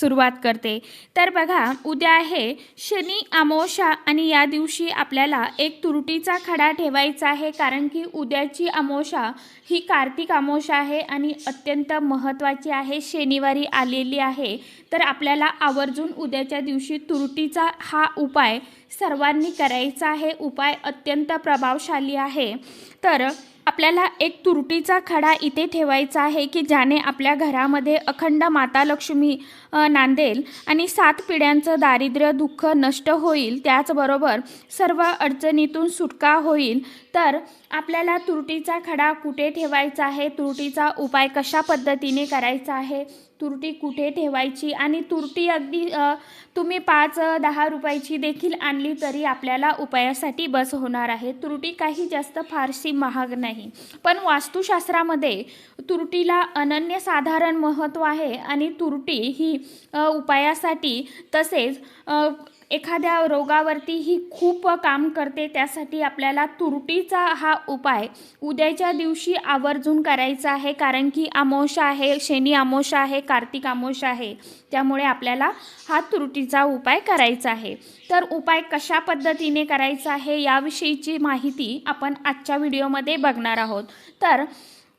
सुरुवात करते. तर बघा उद्या आहे शनी अमावस्या आणि या दिवशी आपल्याला एक तुरटीचा खडा ठेवायचा आहे कारण की उद्याची अमावस्या ही कार्तिक अमावस्या आहे आणि अत्यंत महत्त्वाची आहे. शनिवारी आलेली आहे. तर आपल्याला आवर्जून उद्याच्या दिवशी तुरटीचा हा उपाय सर्वांनी करायचा आहे. उपाय अत्यंत प्रभावशाली आहे. तर आपल्याला एक तुरटीचा खडा इथे ठेवायचा आहे की ज्याने आपल्या घरामध्ये अखंड माता लक्ष्मी नांदेल आणि सात पिढ्यांचं दारिद्र्य दुःख नष्ट होईल त्याचबरोबर सर्व अडचणीतून सुटका होईल तर आपल्याला तुरटीचा खडा कुठे ठेवायचा आहे? तुरटीचा उपाय कशा पद्धतीने करायचा आहे? तुरटी कुठे ठेवायची? आणि तुरटी अगदी तुम्ही पाच दहा रुपयाची देखील आणली तरी आपल्याला उपायासाठी बस होणार आहे. तुरटी काही जास्त फारशी महाग नाही. पण वास्तुशास्त्रामध्ये तुरटीला अनन्यसाधारण महत्त्व आहे आणि तुरटी ही उपायासाठी तसेच एखाद्या रोगावरती ही खूप काम करते त्यासाठी आपल्याला तुरटीचा हा उपाय उद्याच्या दिवशी आवर्जून करायचा आहे. कारण की अमावस्या आहे शनी अमावस्या आहे कार्तिक अमावस्या आहे. त्यामुळे आपल्याला हा तुरटीचा उपाय करायचा आहे. तर उपाय कशा पद्धतीने करायचा आहे याविषयीची माहिती आपण आजच्या व्हिडिओमध्ये बघणार आहोत. तर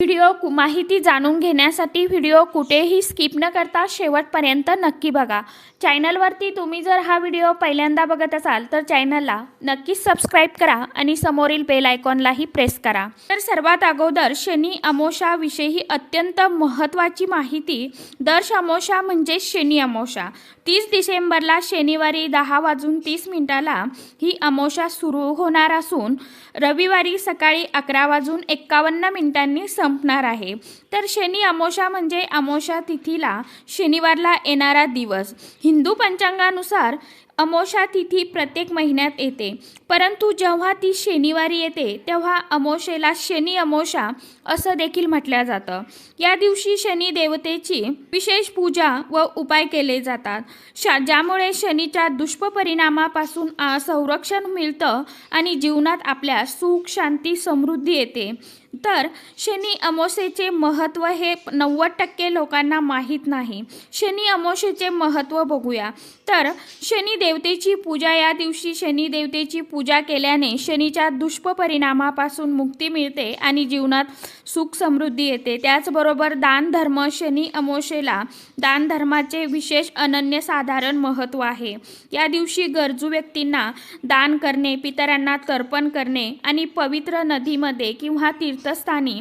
व्हिडिओ कु- माहिती जाणून घेण्यासाठी व्हिडिओ कुठेही स्किप न करता शेवटपर्यंत नक्की बघा. चॅनलवरती तुम्ही जर हा व्हिडिओ पहिल्यांदा बघत असाल तर चॅनलला नक्कीच सबस्क्राईब करा आणि समोरील बेल आयकॉनलाही प्रेस करा. तर सर्वात अगोदर शनी अमोशाविषयी अत्यंत महत्त्वाची माहिती दर अमोशा म्हणजे शनी अमोशा तीस डिसेंबरला शनिवारी दहा वाजून तीस मिनिटाला ही अमोशा सुरू होणार असून रविवारी सकाळी अकरा वाजून एक्कावन्न मिनिटांनी संपणार आहे. तर शनी अमोशा म्हणजे अमोशा तिथीला शनिवारला येणारा दिवस. हिंदू पंचांगानुसार अमोशा तिथी प्रत्येक महिन्यात येते. परंतु जेव्हा ती शनिवारी येते तेव्हा अमोशेला शनी अमोशा असं देखील म्हटलं जातं. या दिवशी शनी देवतेची विशेष पूजा व उपाय केले जातात. शा ज्यामुळे शनीच्या दुष्परिणामापासून संरक्षण मिळतं आणि जीवनात आपल्या सुख शांती समृद्धी येते. तर शनी अमोसेचे महत्त्व हे नव्वद टक्के लोकांना माहीत नाही. शनी अमोसेचे महत्त्व बघूया. तर शनी देवतेची पूजा या दिवशी शनी देवतेची पूजा केल्याने शनीच्या दुष्परिणामापासून मुक्ती मिळते आणि जीवनात सुख समृद्धी येते. त्याचबरोबर दान धर्म शनी अमोसेला दान धर्माचे विशेष अनन्यसाधारण महत्त्व आहे. या दिवशी गरजू व्यक्तींना दान करणे पितरांना तर्पण करणे आणि पवित्र नदीमध्ये किंवा तीर्थ तीर्थस्थानी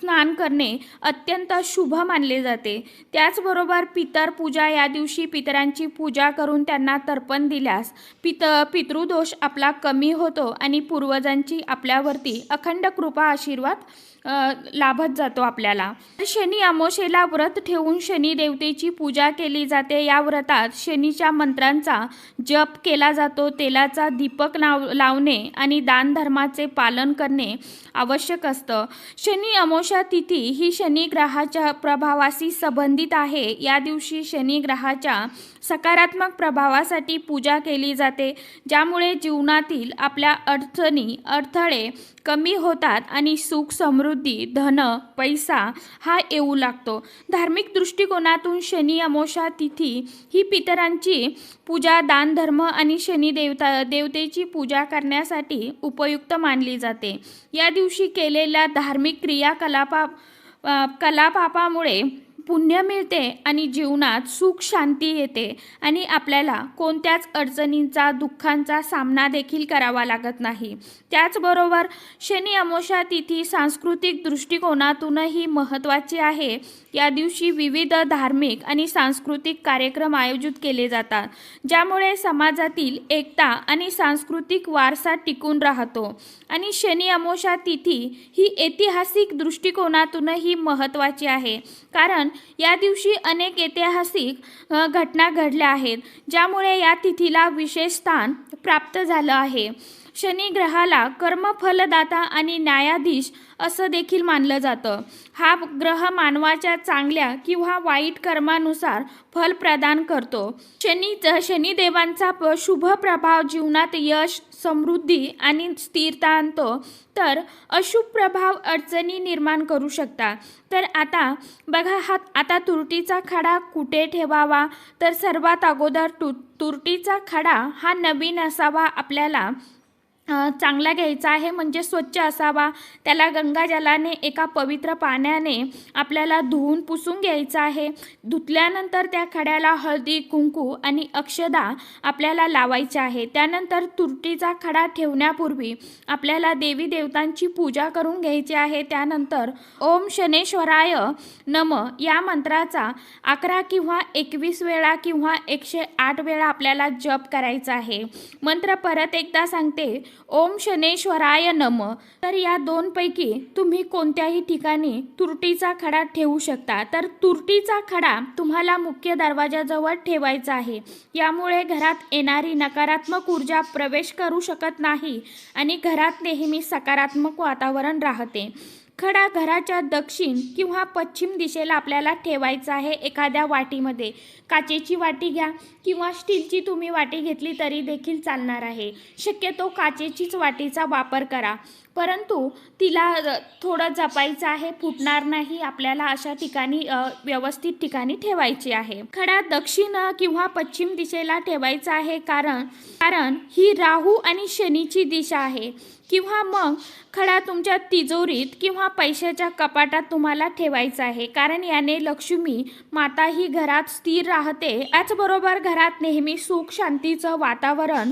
स्नान करणे अत्यंत शुभ मानले जाते. त्याचबरोबर पितर पूजा या दिवशी पितरांची पूजा करून त्यांना तर्पण दिल्यास पित पितृदोष आपला कमी होतो आणि पूर्वजांची आपल्यावरती अखंड कृपा आशीर्वाद लाभत जातो आपल्याला. शनी अमोशेला व्रत ठेवून शनी देवतेची पूजा केली जाते. या व्रतात शनीच्या मंत्रांचा जप केला जातो. तेलाचा दीपक लाव लावणे आणि दानधर्माचे पालन करणे आवश्यक असतं. शनी अमोश तिथी ही शनिग्रहाच्या प्रभावाशी संबंधित आहे. या दिवशी शनिग्रहाच्या सकारात्मक प्रभावासाठी पूजा केली जाते ज्यामुळे जीवनातील आपल्या अडचणी अडथळे कमी होतात आणि सुख समृद्धी धन पैसा हा येऊ लागतो. धार्मिक दृष्टिकोनातून शनी अमोशा तिथी ही पितरांची पूजा दानधर्म आणि शनी देवता देवतेची पूजा करण्यासाठी उपयुक्त मानली जाते. या दिवशी केलेल्या धार्मिक क्रियाकलापा कलापापामुळे पुण्य मिळते आणि जीवनात सुख शांती येते आणि आपल्याला कोणत्याच अडचणींचा दुःखांचा सामना देखील करावा लागत नाही. त्याचबरोबर शनी अमोशा तिथी सांस्कृतिक दृष्टिकोनातूनही महत्त्वाची आहे. या दिवशी विविध धार्मिक आणि सांस्कृतिक कार्यक्रम आयोजित केले जातात ज्यामुळे समाजातील एकता आणि सांस्कृतिक वारसा टिकून राहतो. आणि शनी अमोशा तिथी ही ऐतिहासिक दृष्टिकोनातूनही महत्त्वाची आहे कारण या दिवशी अनेक ऐतिहासिक घटना घडल्या आहेत ज्यामुळे या तिथीला विशेष स्थान प्राप्त झालं आहे. शनी ग्रहाला कर्मफलदाता आणि न्यायाधीश असं देखील मानलं जातं. हा ग्रह मानवाच्या चांगल्या किंवा वाईट कर्मानुसार फल प्रदान करतो. शनी शनिदेवांचा प- शुभ प्रभाव जीवनात यश समृद्धी आणि स्थिरता आणतो. तर अशुभ प्रभाव अडचणी निर्माण करू शकतात तर आता बघा हा आता तुरटीचा खडा कुठे ठेवावा? तर सर्वात अगोदर तु तुरटीचा खडा हा नवीन असावा आपल्याला. चांगला घ्यायचा आहे म्हणजे स्वच्छ असावा. त्याला गंगाजलाने एका पवित्र पाण्याने आपल्याला धुवून पुसून घ्यायचं आहे. धुतल्यानंतर त्या खड्याला हळदी कुंकू आणि अक्षदा आपल्याला लावायचे आहे त्यानंतर तुरटीचा खडा ठेवण्यापूर्वी आपल्याला देवी देवतांची पूजा करून घ्यायची आहे. त्यानंतर ओम शनेश्वराय नम या मंत्राचा अकरा किंवा एकवीस वेळा किंवा एकशे आठ वेळा आपल्याला जप करायचा आहे. मंत्र परत एकदा सांगते. ओम शनेश्वराय नम. तर या दोनपैकी तुम्ही कोणत्याही ठिकाणी तुरटीचा खडा ठेवू शकता. तर तुरटीचा खडा तुम्हाला मुख्य दरवाजाजवळ ठेवायचा आहे. यामुळे घरात येणारी नकारात्मक ऊर्जा प्रवेश करू शकत नाही आणि घरात नेहमी सकारात्मक वातावरण राहते. खडा घराच्या दक्षिण किंवा पश्चिम दिशेला आपल्याला ठेवायचा आहे एखाद्या वाटीमध्ये. काचेची वाटी घ्या किंवा स्टीलची तुम्ही वाटी घेतली तरी देखील चालणार आहे. शक्यतो काचेचीच वाटीचा वापर करा. परंतु तिला थोडं जपायचं आहे फुटणार नाही आपल्याला अशा ठिकाणी व्यवस्थित ठिकाणी ठेवायची आहे. खडा दक्षिण किंवा पश्चिम दिशेला ठेवायचा आहे कारण कारण ही राहू आणि शनीची दिशा आहे. किंवा मग खडा तुमच्या तिजोरीत किंवा पैशाच्या कपाटात तुम्हाला ठेवायचा आहे. कारण याने लक्ष्मी माता ही घरात स्थिर राहते. त्याचबरोबर घरात नेहमी सुख शांतीचं वातावरण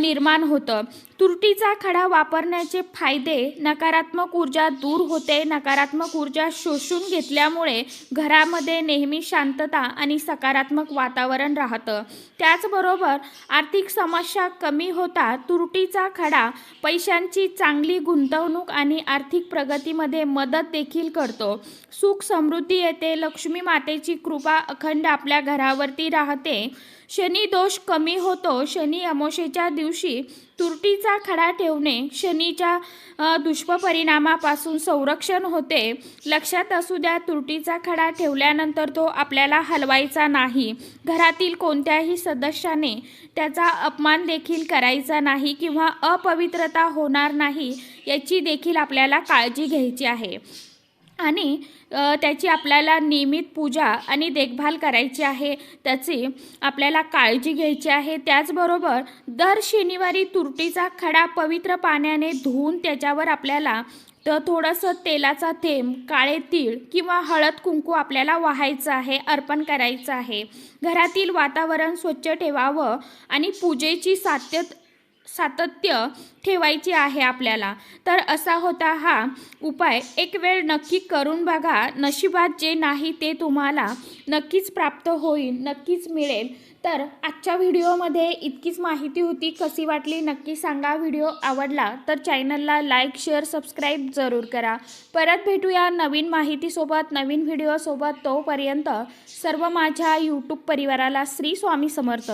निर्माण होतं. तुरटीचा खडा वापरण्याचे फायदे नकारात्मक ऊर्जा दूर होते. नकारात्मक ऊर्जा शोषून घेतल्यामुळे घरामध्ये नेहमी शांतता आणि सकारात्मक वातावरण राहतं. त्याचबरोबर आर्थिक समस्या कमी होता. तुरटीचा खडा पैशांची चांगली गुंतवणूक आणि आर्थिक प्रगतीमध्ये मदत देखील करतो. सुख समृद्धी येते. लक्ष्मी मातेची कृपा अखंड आपल्या घरावरती राहते. शनी दोष कमी होतो. शनी अमोशेच्या दिवशी तुरटीचा खडा ठेवणे शनीच्या दुष्परिणामापासून संरक्षण होते. लक्षात असू द्या तुरटीचा खडा ठेवल्यानंतर तो आपल्याला हलवायचा नाही. घरातील कोणत्याही सदस्याने त्याचा अपमान देखील करायचा नाही किंवा अपवित्रता होणार नाही याची देखील आपल्याला काळजी घ्यायची आहे. आणि त्याची आपल्याला नियमित पूजा आणि देखभाल करायची आहे. त्याची आपल्याला काळजी घ्यायची आहे. त्याचबरोबर दर शनिवारी तुरटीचा खडा पवित्र पाण्याने धुवून त्याच्यावर आपल्याला तर थोडंसं तेलाचा थेंब काळे तीळ किंवा हळद कुंकू आपल्याला वाहायचं आहे अर्पण करायचं आहे. घरातील वातावरण स्वच्छ ठेवावं आणि पूजेची सात्य सातत्य ठेवायची आहे आपल्याला. तर असा होता हा उपाय. एक वेळ नक्की करून बघा. नशिबात जे नाही ते तुम्हाला नक्कीच प्राप्त होईल नक्कीच मिळेल. तर आजच्या व्हिडिओमध्ये इतकीच माहिती होती. कशी वाटली नक्की सांगा. व्हिडिओ आवडला तर चॅनलला लाईक शेअर सबस्क्राईब जरूर करा. परत भेटूया नवीन माहितीसोबत नवीन व्हिडिओसोबत तोपर्यंत सर्व माझ्या यूट्यूब परिवाराला श्री स्वामी समर्थ.